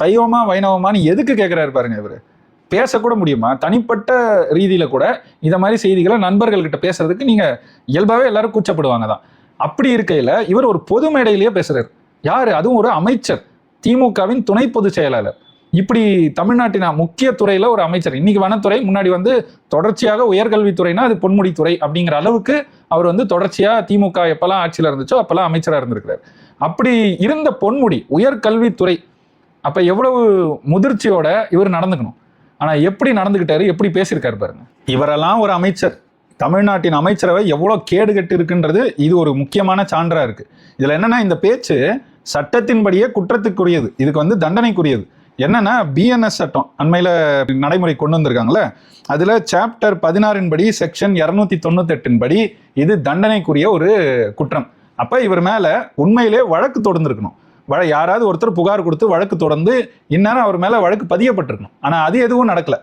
சைவமா வைணவமான்னு எதுக்கு கேட்குறாரு பாருங்க இவர்? பேசக்கூட முடியுமா? தனிப்பட்ட ரீதியில் கூட இதை மாதிரி செய்திகளை நண்பர்கள்கிட்ட பேசுறதுக்கு நீங்கள் இயல்பாகவே எல்லாரும் கூச்சப்படுவாங்க தான். அப்படி இருக்கையில் இவர் ஒரு பொது மேடையிலேயே பேசுறாரு. யார்? அதுவும் ஒரு அமைச்சர். திமுகவின் துணை பொதுச் செயலாளர். இப்படி தமிழ்நாட்டின் முக்கிய துறையில் ஒரு அமைச்சர். இன்னைக்கு வனத்துறை முன்னாடி வந்து தொடர்ச்சியாக உயர்கல்வித்துறைனா அது பொன்முடித்துறை அப்படிங்கிற அளவுக்கு அவர் வந்து தொடர்ச்சியாக திமுக எப்பெல்லாம் ஆட்சியில் இருந்துச்சோ அப்பெல்லாம் அமைச்சராக இருந்திருக்கிறார். அப்படி இருந்த பொன்முடி உயர்கல்வித்துறை அப்போ எவ்வளவு முதிர்ச்சியோட இவர் நடந்துக்கணும். ஆனால் எப்படி நடந்துக்கிட்டாரு எப்படி பேசியிருக்காரு பாருங்க. இவரெல்லாம் ஒரு அமைச்சர். தமிழ்நாட்டின் அமைச்சரவை எவ்வளோ கேடு கட்டு இருக்குன்றது இது ஒரு முக்கியமான சான்றாக இருக்குது இதில் என்னென்னா இந்த பேச்சு சட்டத்தின்படியே குற்றத்துக்குரியது. இதுக்கு வந்து தண்டனைக்குரியது. என்னென்னா பிஎன்எஸ் சட்டம் அண்மையில் நடைமுறை கொண்டு வந்திருக்காங்களே அதில் சாப்டர் பதினாறின் படி செக்ஷன் இரநூத்தி தொண்ணூத்தெட்டின் படி இது தண்டனைக்குரிய ஒரு குற்றம். அப்போ இவர் மேலே உண்மையிலே வழக்கு தொடர்ந்துருக்கணும் வழ யாராவது ஒருத்தர் புகார் கொடுத்து வழக்கு தொடர்ந்து இந்நேரம் அவர் மேலே வழக்கு பதியப்பட்டிருக்கணும். ஆனால் அது எதுவும் நடக்கல.